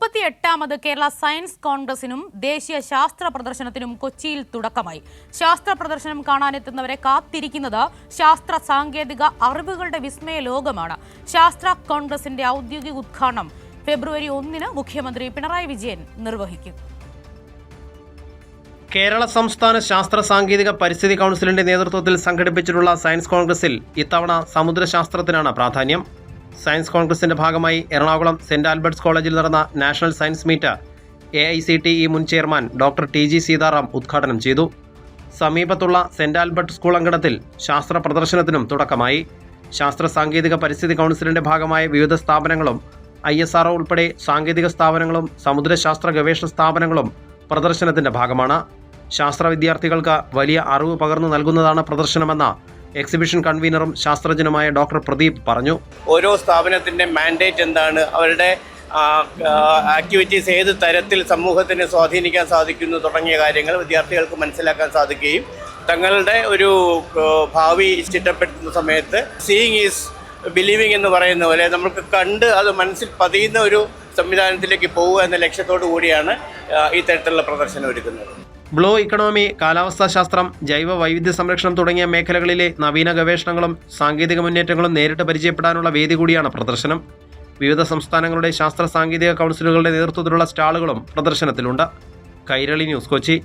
മുപ്പത്തിയെട്ടാമത് Kerala science കോൺഗ്രസിനും ദേശീയ ശാസ്ത്ര പ്രദർശനത്തിനും കൊച്ചിയിൽ തുടക്കമായി. ശാസ്ത്ര പ്രദർശനം കാണാനെത്തുന്നവരെ കാത്തിരിക്കുന്നത് ശാസ്ത്ര സാങ്കേതിക അറിവുകളുടെ വിസ്മയ ലോകമാണ്. ശാസ്ത്ര കോൺഗ്രസിന്റെ ഔദ്യോഗിക ഉദ്ഘാടനം ഫെബ്രുവരി ഒന്നിന് മുഖ്യമന്ത്രി പിണറായി വിജയൻ നിർവഹിക്കും. കേരള സംസ്ഥാന ശാസ്ത്ര സാങ്കേതിക പരിസ്ഥിതി കൗൺസിലിന്റെ നേതൃത്വത്തിൽ സംഘടിപ്പിച്ചിട്ടുള്ള സയൻസ് കോൺഗ്രസിൽ ഇത്തവണ സമുദ്രശാസ്ത്രത്തിനാണ് പ്രാധാന്യം. സയൻസ് കോൺഗ്രസിന്റെ ഭാഗമായി എറണാകുളം സെന്റ് ആൽബർട്ട്സ് കോളേജിൽ നടന്ന national science meet A I C T E മുൻ chairman doctor T G Sitaram ഉദ്ഘാടനം ചെയ്തു. സമീപത്തുള്ള സെന്റ് ആൽബർട്ട് സ്കൂൾ അങ്കണത്തിൽ ശാസ്ത്ര പ്രദർശനത്തിനും തുടക്കമായി. ശാസ്ത്ര സാങ്കേതിക പരിസ്ഥിതി കൗൺസിലിന്റെ ഭാഗമായ വിവിധ സ്ഥാപനങ്ങളും ഐ എസ് ആർ ഉൾപ്പെടെ സാങ്കേതിക സ്ഥാപനങ്ങളും സമുദ്രശാസ്ത്ര ഗവേഷണ സ്ഥാപനങ്ങളും പ്രദർശനത്തിന്റെ ഭാഗമാണ്. ശാസ്ത്ര വിദ്യാർത്ഥികൾക്ക് വലിയ അറിവ് പകർന്നു നൽകുന്നതാണ് പ്രദർശനമെന്ന എക്സിബിഷൻ കൺവീനറും ശാസ്ത്രജ്ഞനുമായ ഡോക്ടർ പ്രദീപ് പറഞ്ഞു. ഓരോ സ്ഥാപനത്തിന്റെ മാൻഡേറ്റ് എന്താണ്? അവരുടെ ആക്ടിവിറ്റീസ് ഏത് തരത്തിൽ സമൂഹത്തിന് സ്വാധീനിക്കാൻ സാധിക്കുന്നു തുടങ്ങിയ കാര്യങ്ങൾ വിദ്യാർത്ഥികൾക്ക് മനസ്സിലാക്കാൻ സാധിക്കുകയും തങ്ങളുടെ ഒരു ഭാവി ചിട്ടപ്പെടുത്തുന്ന സമയത്ത് സീയിങ് ഈസ് ബിലീവിംഗ് എന്ന് പറയുന്ന പോലെ നമുക്ക് കണ്ട് അത് മനസ്സിൽ പതിയുന്ന ഒരു സംവിധാനത്തിലേക്ക് പോവുക എന്ന ലക്ഷ്യത്തോടു കൂടിയാണ് ഇത്തരത്തിലുള്ള പ്രദർശനം ഒരുക്കുന്നത്. ബ്ലൂ ഇക്കണോമി കാലാവസ്ഥാ ശാസ്ത്രം ജൈവ വൈവിധ്യ സംരക്ഷണം തുടങ്ങിയ മേഖലകളിലെ നവീന ഗവേഷണങ്ങളും സാങ്കേതിക മുന്നേറ്റങ്ങളും നേരിട്ട് പരിചയപ്പെടാനുള്ള വേദി കൂടിയാണ് പ്രദർശനം. വിവിധ സംസ്ഥാനങ്ങളുടെ ശാസ്ത്ര സാങ്കേതിക കൗൺസിലുകളുടെ നേതൃത്വത്തിലുള്ള സ്റ്റാളുകളും പ്രദർശനത്തിലുണ്ട്. കൈരളി ന്യൂസ് കൊച്ചി.